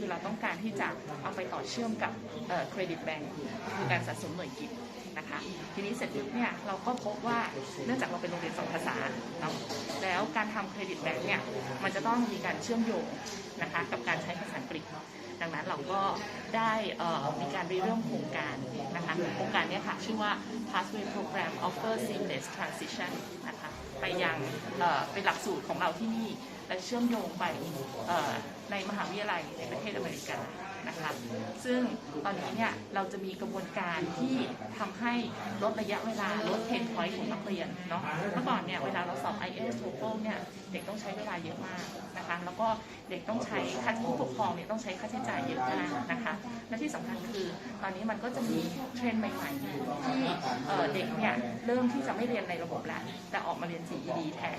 คือเราต้องการที่จะเอาไปต่อเชื่อมกับเครดิตแบงก์คือการสะสมหน่วยกิจนะคะ ทีนี้เสร็จปุ๊บเนี่ยเราก็พบว่าเนื่องจากเราเป็นโรงเรียนสองภาษาแล้วการทำเครดิตแบงก์เนี่ยมันจะต้องมีการเชื่อมโยงนะคะกับการใช้ภาษาอังกฤษดังนั้นเราก็ได้มีการริเริ่มโครงการนะคะโครงการนี้ค่ะชื่อว่า Pathway Program Offer Seamless Transition นะคะไปยังเเป็นหลักสูตรของเราที่นี่ และเชื่อมโยงไปในมหาวิทยาลัยในประเทศอเมริกานะคะซึ่งตอนนี้เนี่ยเราจะมีกระบวนการที่ทำให้ลดระยะเวลาลดเพนพอยต์ของนักเรียนเนาะเมื่อก่อนเนี่ยเวลาเราสอบ IELTS TOEFL เนี่ยเด็กต้องใช้เวลาเยอะมากนะคะแล้วก็เด็กต้องใช้ค่าผู้ปกครองเนี่ยต้องใช้ค่าใช้จ่ายเยอะมากนะคะและที่สำคัญคือตอนนี้มันก็จะมีเทรนด์ใหม่ๆที่เอ่อเด็กเนี่ยเริ่มที่จะไม่เรียนในระบบแล้วแต่ออกมาเรียน GED แทน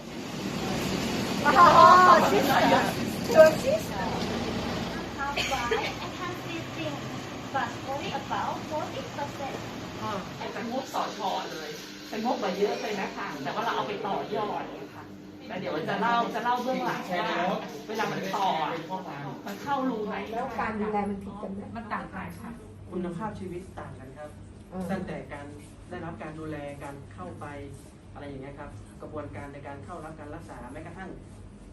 Oh, sister. Your sister. How why I can see things, but only about 40%. เออเป็นงบสอชอเลย เป็นงบมาเยอะเลยนะคะแต่ว่าเราเอาไปต่อยอดค่ะแต่เดี๋ยวจะเล่าจะเล่าเบื้องหลังว่าเวลามันต่ออะมันเข้ารูไหนแล้วการดูแลมันผิดกันไหมมันต่างกันค่ะ คุณภาพชีวิตต่างกันครับ เออตั้งแต่การได้รับการดูแลการเข้าไปอะไรอย่างเงี้ยครับ กระบวนการในการเข้ารับการรักษาแม้กระทั่ง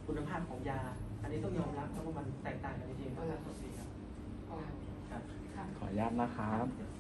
คุณภาพของยา อันนี้ต้องยอมรับครับว่ามันแตกต่างกันจริงๆครับท่านสมศรีครับครับ ขออนุญาตนะครับ